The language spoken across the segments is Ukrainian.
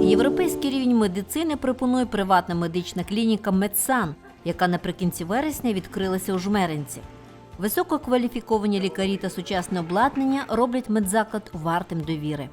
Європейський рівень медицини пропонує приватна медична клініка Медсан, яка наприкінці вересня відкрилася у Жмеринці. Висококваліфіковані лікарі та сучасне обладнання роблять медзаклад вартим довіри.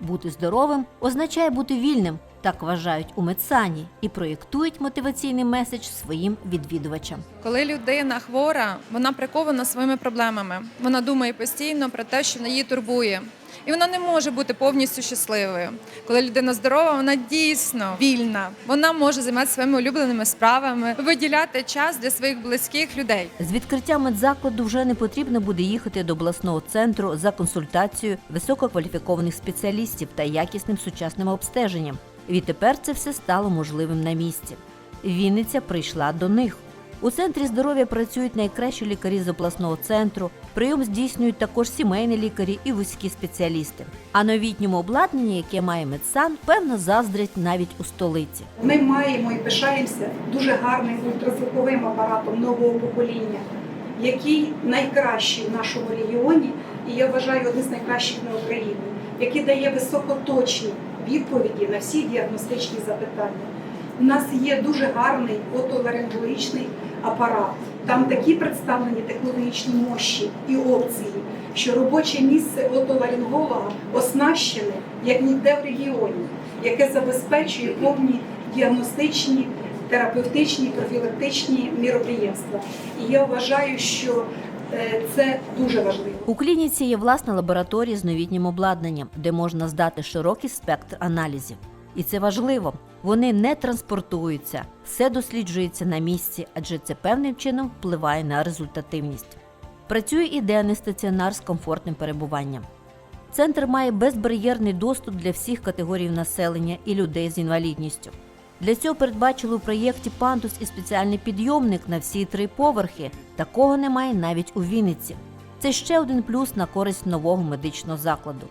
Бути здоровим означає бути вільним, так вважають у Медсані, і проєктують мотиваційний меседж своїм відвідувачам. Коли людина хвора, вона прикована своїми проблемами. Вона думає постійно про те, що її турбує. І вона не може бути повністю щасливою. Коли людина здорова, вона дійсно вільна. Вона може займатися своїми улюбленими справами, виділяти час для своїх близьких людей. З відкриттям медзакладу вже не потрібно буде їхати до обласного центру за консультацією висококваліфікованих спеціалістів та якісним сучасним обстеженням. Відтепер це все стало можливим на місці. Вінниця прийшла до них. У центрі здоров'я працюють найкращі лікарі з обласного центру. Прийом здійснюють також сімейні лікарі і вузькі спеціалісти. А новітньому обладнанні, яке має медсан, певно заздрять навіть у столиці. Ми маємо і пишаємося дуже гарним ультразвуковим апаратом нового покоління, який найкращий в нашому регіоні, і я вважаю один з найкращих на Україні, який дає високоточні відповіді на всі діагностичні запитання. У нас є дуже гарний отоларингологічний апарат. Там такі представлені технологічні мощі і опції, що робоче місце отоларинголога оснащене як ніде в регіоні, яке забезпечує повні діагностичні, терапевтичні, профілактичні міроприємства. І я вважаю, що це дуже важливо. У клініці є власна лабораторія з новітнім обладнанням, де можна здати широкий спектр аналізів. І це важливо. Вони не транспортуються, все досліджується на місці, адже це певним чином впливає на результативність. Працює і денний стаціонар з комфортним перебуванням. Центр має безбар'єрний доступ для всіх категорій населення і людей з інвалідністю. Для цього передбачили у проєкті пандус і спеціальний підйомник на всі три поверхи. Такого немає навіть у Вінниці. Це ще один плюс на користь нового медичного закладу.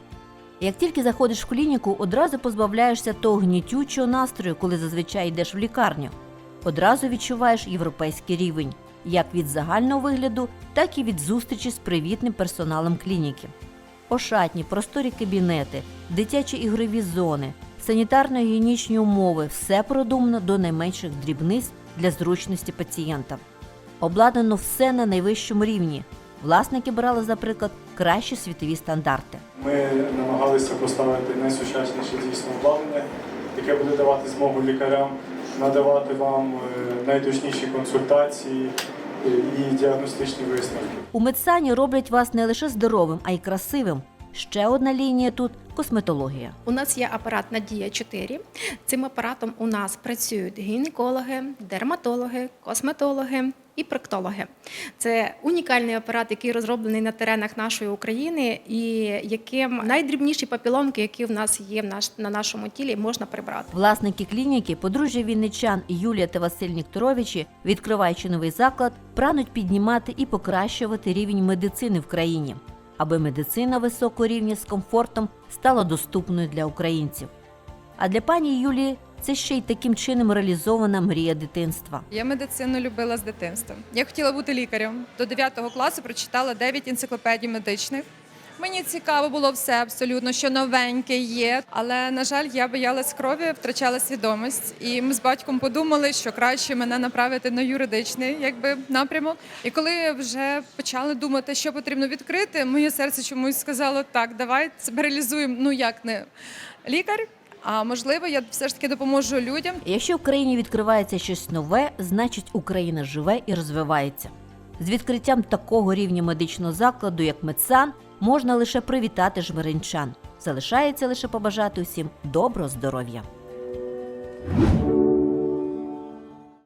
Як тільки заходиш в клініку, одразу позбавляєшся того гнітючого настрою, коли зазвичай йдеш в лікарню. Одразу відчуваєш європейський рівень, як від загального вигляду, так і від зустрічі з привітним персоналом клініки. Ошатні, просторі кабінети, дитячі ігрові зони, санітарно-гігієнічні умови все продумано до найменших дрібниць для зручності пацієнта. Обладнано все на найвищому рівні. Власники брали, за приклад, кращі світові стандарти. Ми намагалися поставити найсучасніше дійсно обладнання, яке буде давати змогу лікарям надавати вам е, найточніші консультації е, і діагностичні висновки. У медсані роблять вас не лише здоровим, а й красивим. Ще одна лінія тут косметологія. У нас є апарат Надія 4. Цим апаратом у нас працюють гінекологи, дерматологи, косметологи і проктологи. Це унікальний апарат, який розроблений на теренах нашої України, і яким найдрібніші папіломки, які в нас є в наш, на нашому тілі, можна прибрати. Власники клініки, подружжя Вінничан Юлія та Василь Нікторовичі, відкриваючи новий заклад, прагнуть піднімати і покращувати рівень медицини в країні, аби медицина високого рівня з комфортом стала доступною для українців. А для пані Юлії це ще й таким чином реалізована мрія дитинства. Я медицину любила з дитинства. Я хотіла бути лікарем. До 9 класу прочитала 9 енциклопедій медичних. Мені цікаво було все абсолютно, що новеньке є. Але на жаль, я боялась крові, втрачала свідомість. І ми з батьком подумали, що краще мене направити на юридичний якби напрямок. І коли вже почали думати, що потрібно відкрити, моє серце чомусь сказало: так, давай себе реалізуємо. Ну як не лікар. А можливо, я все ж таки допоможу людям. Якщо в країні відкривається щось нове, значить Україна живе і розвивається. З відкриттям такого рівня медичного закладу, як Медсан, можна лише привітати жмеринчан. Залишається лише побажати усім доброго здоров'я.